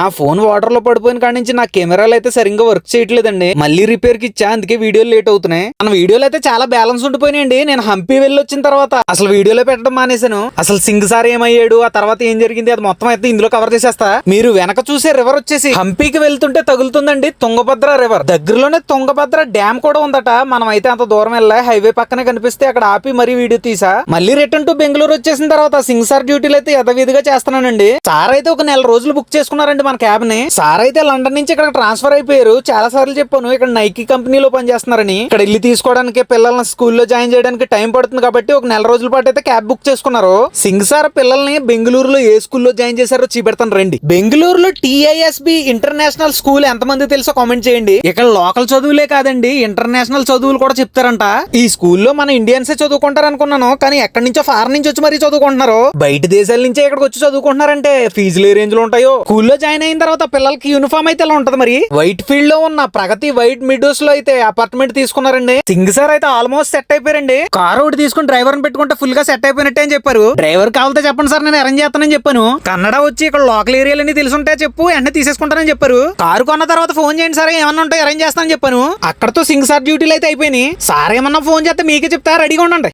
నా ఫోన్ వాటర్లో పడిపోయిన కాడి నుంచి నా కెమెరాలు అయితే సరిగ్గా వర్క్ చేయట్లేదండి. మళ్ళీ రిపేర్కి ఇచ్చా అందుకే వీడియోలు లేట్ అవుతున్నాయి. మన వీడియోలు అయితే చాలా బ్యాలెన్స్ ఉండిపోయినాయండి. నేను హంపి వెళ్ళి వచ్చిన తర్వాత అసలు వీడియోలో పెట్టడం మానేశాను. అసలు సింగ్ సార్ ఏమయ్యాడు? ఆ తర్వాత ఏం జరిగింది? అది మొత్తం అయితే ఇందులో కవర్ చేసేస్తా. మీరు వెనక చూసే రివర్ వచ్చేసి హంపీకి వెళ్తుంటే తగులుతుందండి. తుంగభద్ర రివర్ దగ్గరలోనే తుంగభద్ర డ్యామ్ కూడా ఉందట. మనం అయితే అంత దూరం వెళ్ళా. హైవే పక్కనే కనిపిస్తే అక్కడ ఆపి మరీ వీడియో తీసా. మళ్ళీ రిటర్న్ టు బెంగళూరు వచ్చేసిన తర్వాత సింగ్ సార్ డ్యూటీలు అయితే యథవిధిగా చేస్తున్నానండి. సార్ అయితే ఒక నెల రోజులు బుక్ చేసుకున్నారండి మన క్యాబ్ని? సార్ అయితే లండన్ నుంచి ఇక్కడ ట్రాన్స్ఫర్ అయిపోయారు. చాలా సార్లు చెప్పాను ఇక్కడ నైకీ కంపెనీలో పనిచేస్తున్నారని. ఇక్కడ ఇల్లు తీసుకోవడానికి పిల్లల్ని స్కూల్లో జాయిన్ చేయడానికి టైం పడుతుంది కాబట్టి ఒక నెల రోజుల పాటు అయితే క్యాబ్ బుక్ చేసుకున్నారు. సింగ్ సార్ పిల్లల్ని బెంగళూరులో ఏ స్కూల్లో జాయిన్ చేశారో చూపెడతాను రండి. బెంగళూరులో టిఐఎస్బి ఇంటర్నేషనల్ స్కూల్ ఎంతమంది తెలుసో కామెంట్ చేయండి. ఇక్కడ లోకల్ చదువులే కాదండి ఇంటర్నేషనల్ చదువులు కూడా చెప్తారంట. ఈ స్కూల్లో మన ఇండియన్సే చదువుకుంటారు అనుకున్నాను కానీ ఎక్కడి నుంచో ఫారెన్ నుంచి వచ్చి మరీ చదువుకుంటున్నారు. బయట దేశాల నుంచే ఇక్కడికి వచ్చి చదువుకుంటున్నారంటే ఫీజులు ఏ రేంజ్లో ఉంటాయో? స్కూల్లో జాయిన్ అయిన తర్వాత పిల్లలకి యూనిఫామ్ అయితే ఇలా ఉంటది మరి? వైట్ ఫీల్డ్లో ఉన్న ప్రగతి వైట్ మిడ్స్లో అయితే అపార్ట్మెంట్ తీసుకున్నారండి. సింగ్ సార్ అయితే ఆల్మోస్ట్ సెట్ అయిపోయారండి. కార్ ఒకటి తీసుకుని డ్రైవర్ పెట్టుకుంటే ఫుల్గా సెట్ అయిపోయినట్టే అని చెప్పారు. డ్రైవర్ కావాలితే చెప్పండి సార్ నేను అరేంజ్ చేస్తానని చెప్పాను. కన్నడ వచ్చి ఇక్కడ లోకల్ ఏరియాలన్నీ తెలుసుంటే చెప్పు వెంటనే తీసేసుకుంటానని చెప్పారు. కారు కొన్న తర్వాత ఫోన్ చేయండి సార్ ఏమన్నా ఉంటే అరేంజ్ చేస్తానని చెప్పాను. అక్కడతో సింగ్ సార్ డ్యూటీలు అయితే అయిపోయినాయి. సార్ ఏమన్నా ఫోన్ చేస్తే మీకే చెప్తా రెడీగా ఉండండి.